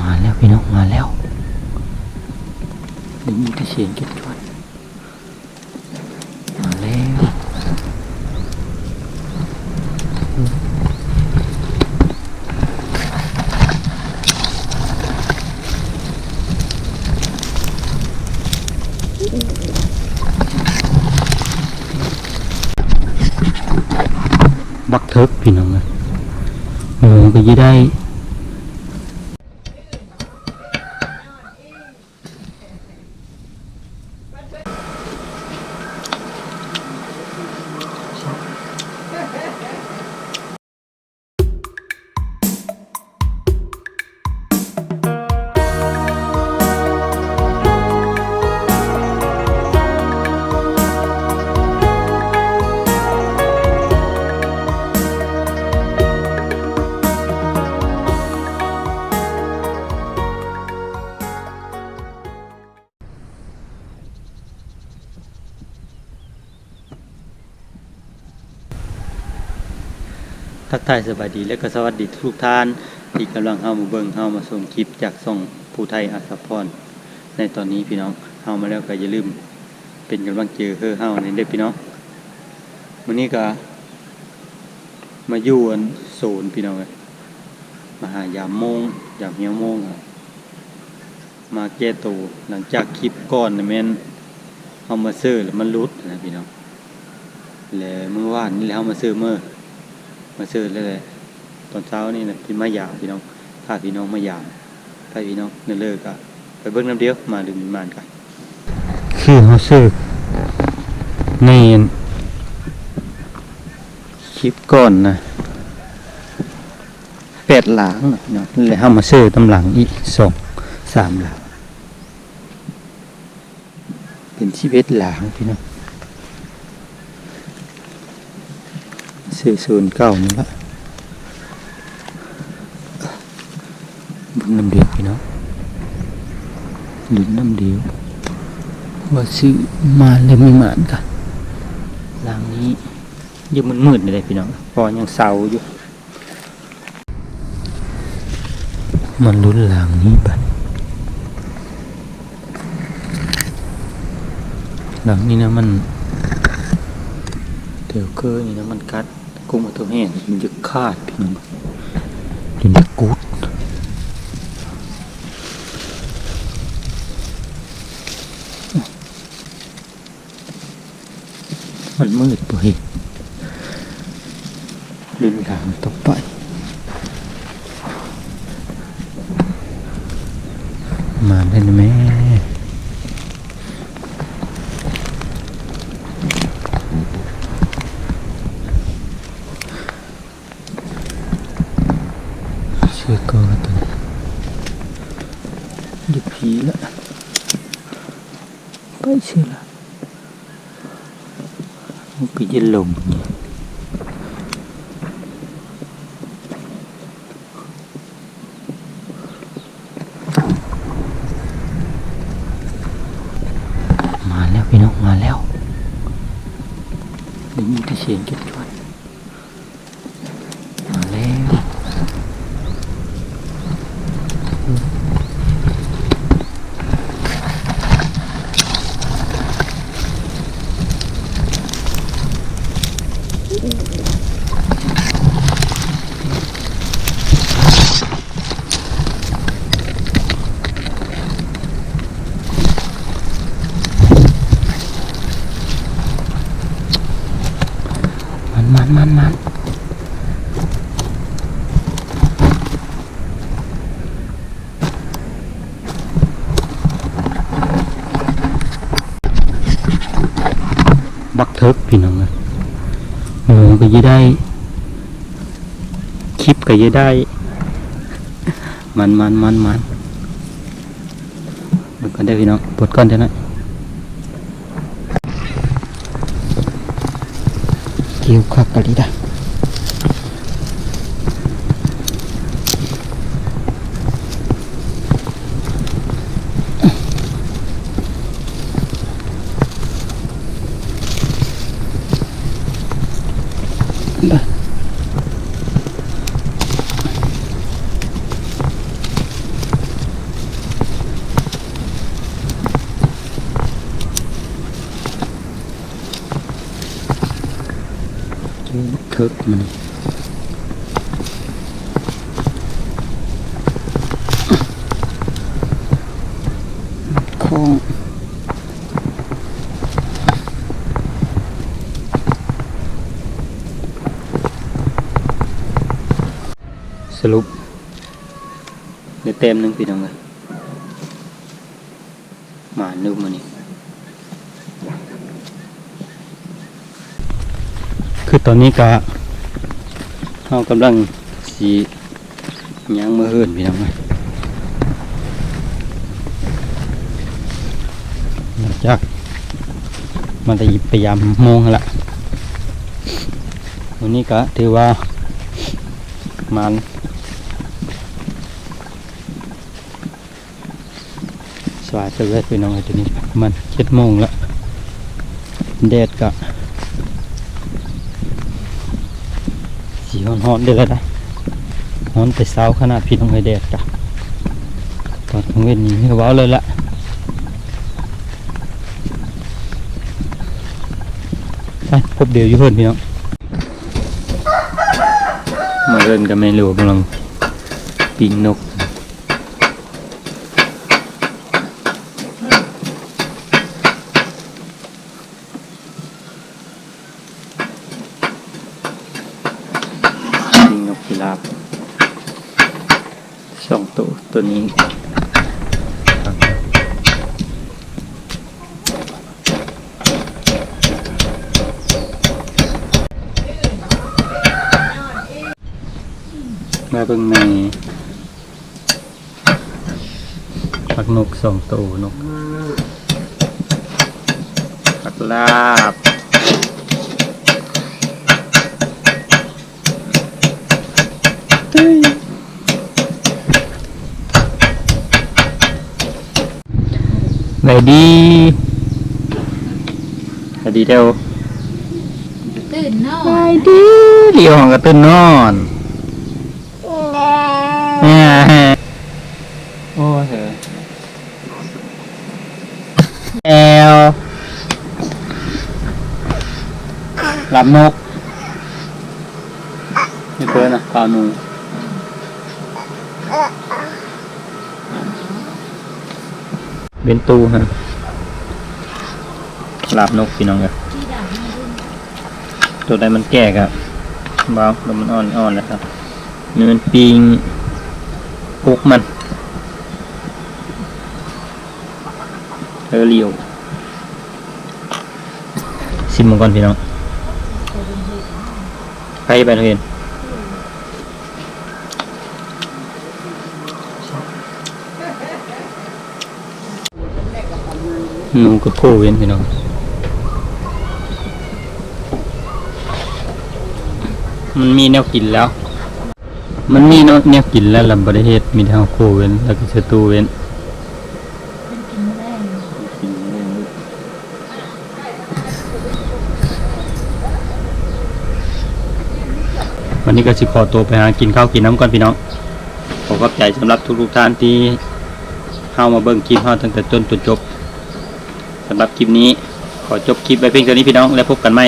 มาแล้วพี่น้องมาแล้วได้ยินแต่เสียงจุดจวนมาแล้วบักเทิกพี่น้องเลยเออก็จะได้ ทักทายสวัสดีและก็สวัสดีทุกท่านที่กำลังเฮามาเบิ่งเฮามาชมคลิปจากช่องผู้ไทยอาสาพรในตอนนี้พี่น้องเฮามาแล้วก็อย่าลืม เป็นกำลังเจอเฮอเฮาในเด้อพี่น้องมื้อนี้ก็มาอยู่อันโซนพี่น้องเอ้ยมาหายามโมงยามเหี่ยวโมงมาแก้ตัวหลังจากคลิปก่อนน่ะแม่นเฮามาซื้อแล้วมันหลุดนะพี่น้องแล้วเมื่อวานนี่แล้วเฮามาซื้อเมื่อ มาซื้อเลยเลยตอนเช้านี่นะพี่มายามพี่น้องพาพี่น้องมายามพาพี่น้องเนินเลิกอะไปเบิ้งน้ำเดียวมาดึงมานกันคือเขาซื้อในคลิปก่อนนะแปดหลังเนะพี่น้องเลยเขามาซื้อตำหลังอีกสองสามหลังเป็นชีวิตหลังพี่น้อง ซื้อศูนย์เก้านี่ละบุญน้ำเดียวพี่น้องหรือน้ำเดียวว่าซื้อมาเลยไม่หมานกันหลังนี้ยังมันมืดเลยพี่น้องพอยังเศร้าอยู่ มันลุ้นหลังนี้บัดหลังนี้นะมันเดี๋ยวเกอนี่นะมันกัด กุ้งมาตัวแห้งมันจะขาดพี่น้องจนจะกุดมันมืดไปลืมหลังต่อไปมาได้นะแม่ เชื่อก็ตัวหยุดผีละ ไปเชื่อละมันก็จะลมเนี่ยมาแล้วพี่น้องมาแล้วได้ยินแต่เสียงจุดจวนมาแล้ว มันมันมันมันบักเทิกพี่น้องเลย เออก็ยี่ได้ คลิปก็ยี่ได้ มันมันมันมันเดูกันได้พี่น้องปวดก้อนเท่านั้นเกี่ยวขักกะลิดาได้ គឺមនុស្សខងសរុបនៅតែមនឹងពីដល់មកមនុស្សមកនេះ คือตอนนี้ก็เรากำลังสีย่างมือเฮินพี่น้องเลยหลังจากมันจะยิบพยายามโมงละวันนี้ก็ถือว่ามันสวายเสวยพี่น้องไอ้ตัวนี้มันเจ็ดโมงแล้วแดดก็ สีฮ้อนๆได้แล้วนะฮ้อนแต่เช้าขนาดพี่ต้องไอ้แดดจ้ะตอนกลางเว้นนี้ก็เว้าเลยละไปพบเดี๋ยวยุ่เพิ่นพี่น้องมาเล่นกับแม่หลวกำลังปิ้งนก กพิราบสองตัวตัวนี้มาเบิ่งในปักนกสองตัวนกปักลาบ ไหนดีไหนดีเดียวตื่นนอไหนนดีเลี้ยวของกระตุ้นนอนแหม่โอ้ยเหอะแอลหลับนกนี่เพื่อนนะปลาหนู เบนตูฮะลับนกพี่น้องกันที่ดังมาดูตัวใดมันแก่ครับเบาแล้วมันอ่อนอ่อนแล้วครับนี่มันปิงปุกมันเออเลียวซิมมังกรพี่น้องไปไปเห็น นูก็โคเว้นพี่น้องมันมีแนวกินแล้ว มันมีแนวกินแล้วลำบริเฮ็ดมีทางโคเว้น แล้วก็สตูเว้นวันนี้ก็สิขอตัวไปหากินข้าวกินน้ำก่อนพี่น้องขอขอบใจสำหรับทุกๆท่านที่เข้ามาเบิ่งคลิปเฮาตั้งแต่ต้นจนจบ สำหรับคลิปนี้ ขอจบคลิปไปเพียงเท่านี้พี่น้อง แล้วพบกันใหม่